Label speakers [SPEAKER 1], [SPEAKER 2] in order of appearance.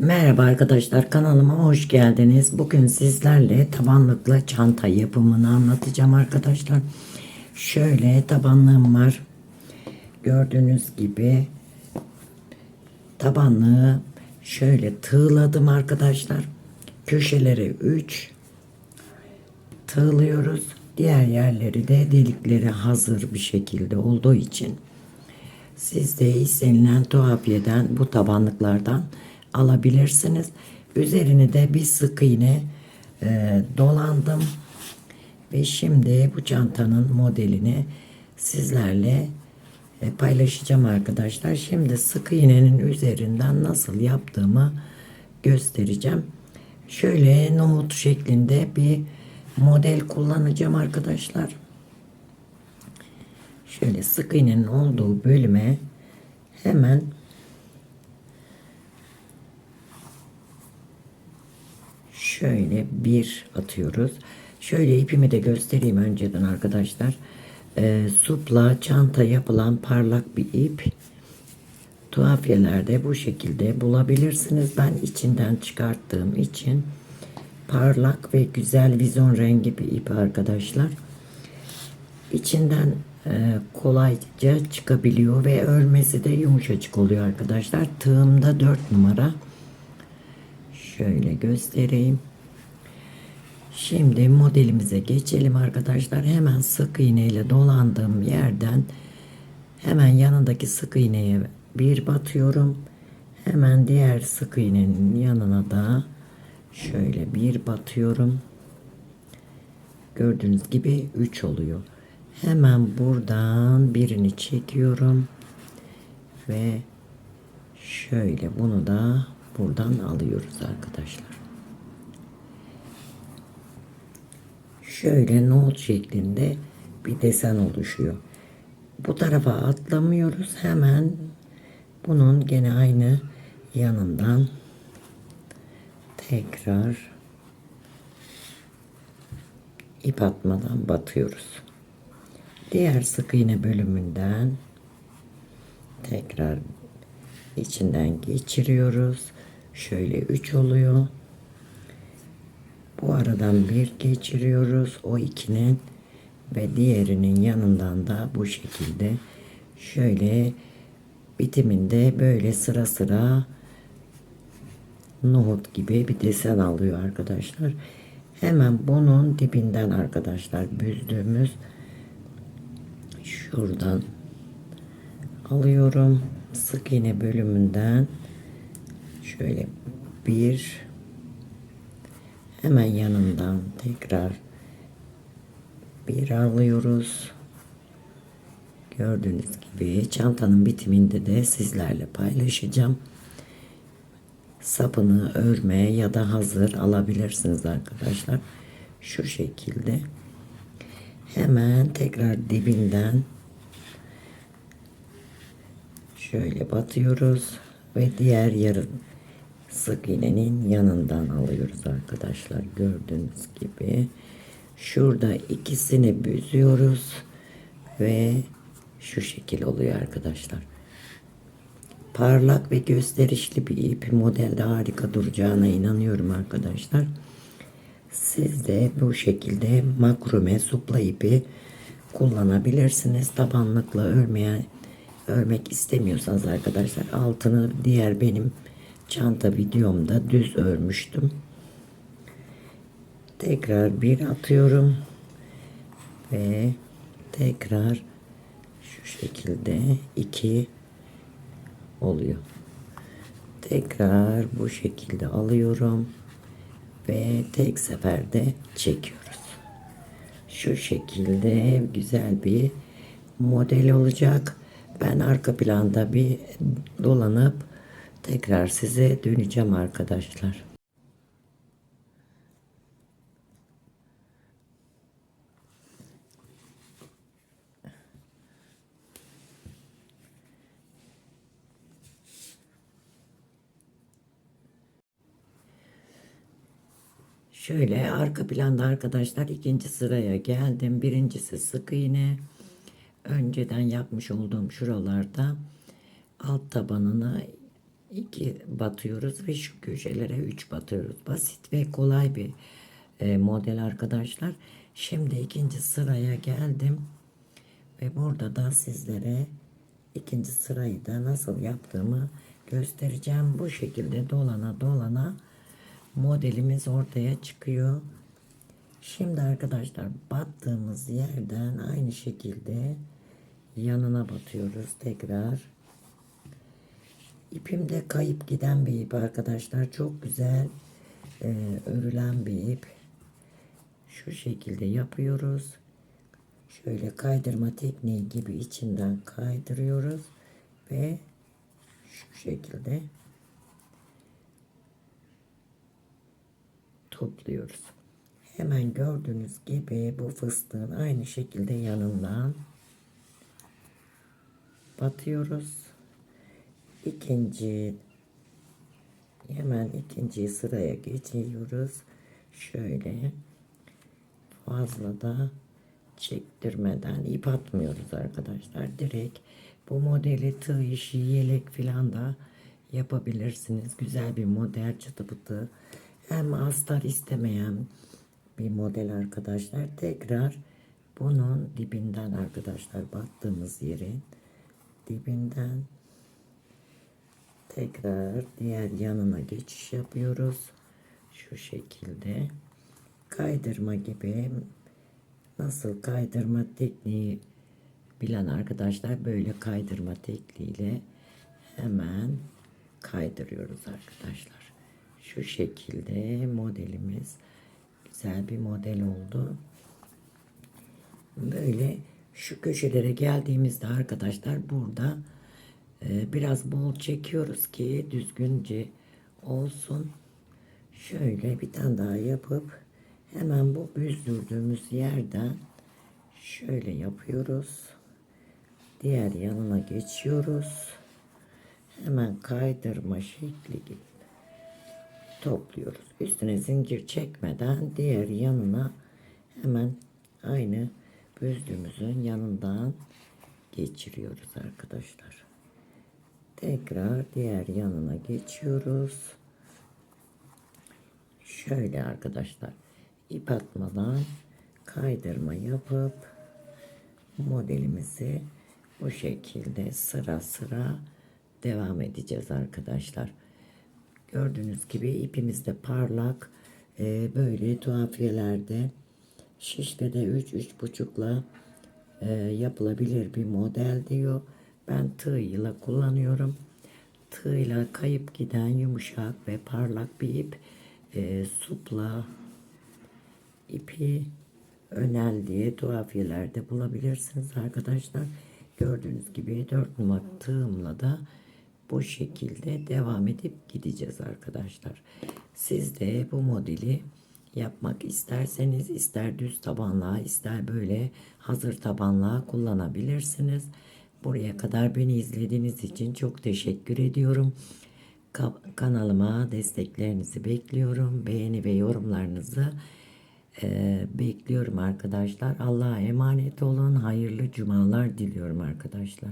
[SPEAKER 1] Merhaba arkadaşlar kanalıma hoş geldiniz. Bugün sizlerle tabanlıkla çanta yapımını anlatacağım arkadaşlar. Şöyle tabanlığım var. Gördüğünüz gibi tabanlığı şöyle tığladım arkadaşlar. Köşelere 3 tığlıyoruz. Diğer yerleri de delikleri hazır bir şekilde olduğu için siz de istenilen tuhafiyeden bu tabanlıklardan alabilirsiniz. Üzerine de bir sık iğne e, dolandım. Ve şimdi bu çantanın modelini sizlerle e, paylaşacağım arkadaşlar. Şimdi sık iğnenin üzerinden nasıl yaptığımı göstereceğim. Şöyle nohut şeklinde bir model kullanacağım arkadaşlar. Şöyle sık iğnenin olduğu bölüme hemen şöyle bir atıyoruz. Şöyle ipimi de göstereyim önceden arkadaşlar. Ee, supla çanta yapılan parlak bir ip. Tuhafiyelerde bu şekilde bulabilirsiniz. Ben içinden çıkarttığım için parlak ve güzel vizon rengi bir ip arkadaşlar. İçinden e, kolayca çıkabiliyor ve örmesi de yumuşacık oluyor arkadaşlar. Tığımda 4 numara. Şöyle göstereyim. Şimdi modelimize geçelim arkadaşlar. Hemen sık iğne ile dolandığım yerden hemen yanındaki sık iğneye bir batıyorum. Hemen diğer sık iğnenin yanına da şöyle bir batıyorum. Gördüğünüz gibi 3 oluyor. Hemen buradan birini çekiyorum ve şöyle bunu da buradan alıyoruz arkadaşlar. Şöyle nohut şeklinde bir desen oluşuyor. Bu tarafa atlamıyoruz. Hemen bunun gene aynı yanından tekrar ip atmadan batıyoruz. Diğer sık iğne bölümünden tekrar içinden geçiriyoruz. Şöyle 3 oluyor. Bu aradan bir geçiriyoruz. O ikinin ve diğerinin yanından da bu şekilde şöyle bitiminde böyle sıra sıra nohut gibi bir desen alıyor arkadaşlar. Hemen bunun dibinden arkadaşlar büzdüğümüz şuradan alıyorum sık iğne bölümünden şöyle bir hemen yanından tekrar bir alıyoruz. Gördüğünüz gibi çantanın bitiminde de sizlerle paylaşacağım. Sapını örme ya da hazır alabilirsiniz arkadaşlar. Şu şekilde hemen tekrar dibinden şöyle batıyoruz ve diğer yarım sık iğnenin yanından alıyoruz arkadaşlar. Gördüğünüz gibi şurada ikisini büzüyoruz ve şu şekil oluyor arkadaşlar. Parlak ve gösterişli bir ip. Modelde harika duracağına inanıyorum arkadaşlar. Siz de bu şekilde makrume supla ipi kullanabilirsiniz. Tabanlıkla örmeye örmek istemiyorsanız arkadaşlar altını diğer benim çanta videomda düz örmüştüm. Tekrar bir atıyorum ve tekrar şu şekilde iki oluyor. Tekrar bu şekilde alıyorum ve tek seferde çekiyoruz. Şu şekilde güzel bir model olacak. Ben arka planda bir dolanıp tekrar size döneceğim arkadaşlar. Şöyle arka planda arkadaşlar ikinci sıraya geldim. Birincisi sık iğne. Önceden yapmış olduğum şuralarda alt tabanına 2 batıyoruz ve şu köşelere 3 batıyoruz. Basit ve kolay bir e, model arkadaşlar. Şimdi ikinci sıraya geldim. Ve burada da sizlere ikinci sırayı da nasıl yaptığımı göstereceğim. Bu şekilde dolana dolana modelimiz ortaya çıkıyor. Şimdi arkadaşlar battığımız yerden aynı şekilde yanına batıyoruz tekrar. İpimde kayıp giden bir ip arkadaşlar. Çok güzel e, örülen bir ip. Şu şekilde yapıyoruz. Şöyle kaydırma tekniği gibi içinden kaydırıyoruz. Ve şu şekilde topluyoruz. Hemen gördüğünüz gibi bu fıstığın aynı şekilde yanından batıyoruz. İkinci hemen ikinci sıraya geçiyoruz. Şöyle fazla da çektirmeden ip atmıyoruz arkadaşlar. Direkt bu modeli tığ işi, yelek filan da yapabilirsiniz. Güzel bir model çıtı pıtı. Hem astar istemeyen bir model arkadaşlar. Tekrar bunun dibinden arkadaşlar battığımız yerin dibinden tekrar diğer yanına geçiş yapıyoruz. Şu şekilde kaydırma gibi nasıl kaydırma tekniği bilen arkadaşlar böyle kaydırma tekniğiyle hemen kaydırıyoruz arkadaşlar. Şu şekilde modelimiz güzel bir model oldu. Böyle şu köşelere geldiğimizde arkadaşlar burada e, biraz bol çekiyoruz ki düzgünce olsun. Şöyle bir tane daha yapıp hemen bu büzdürdüğümüz yerden şöyle yapıyoruz. Diğer yanına geçiyoruz. Hemen kaydırma şekli gibi topluyoruz. Üstüne zincir çekmeden diğer yanına hemen aynı büzdüğümüzün yanından geçiriyoruz arkadaşlar. Tekrar diğer yanına geçiyoruz. Şöyle arkadaşlar ip atmadan kaydırma yapıp modelimizi bu şekilde sıra sıra devam edeceğiz arkadaşlar. Gördüğünüz gibi ipimiz de parlak. Ee, böyle tuhafiyelerde şişte de 3 üç, buçukla e, yapılabilir bir model diyor. Ben tığ kullanıyorum. Tığ kayıp giden yumuşak ve parlak bir ip. E, supla ipi önel diye tuhafiyelerde bulabilirsiniz arkadaşlar. Gördüğünüz gibi 4 numara tığımla da bu şekilde devam edip gideceğiz arkadaşlar. Siz de bu modeli yapmak isterseniz ister düz tabanlığa ister böyle hazır tabanlığa kullanabilirsiniz. Buraya kadar beni izlediğiniz için çok teşekkür ediyorum. Ka kanalıma desteklerinizi bekliyorum. Beğeni ve yorumlarınızı e, bekliyorum arkadaşlar. Allah'a emanet olun. Hayırlı cumalar diliyorum arkadaşlar.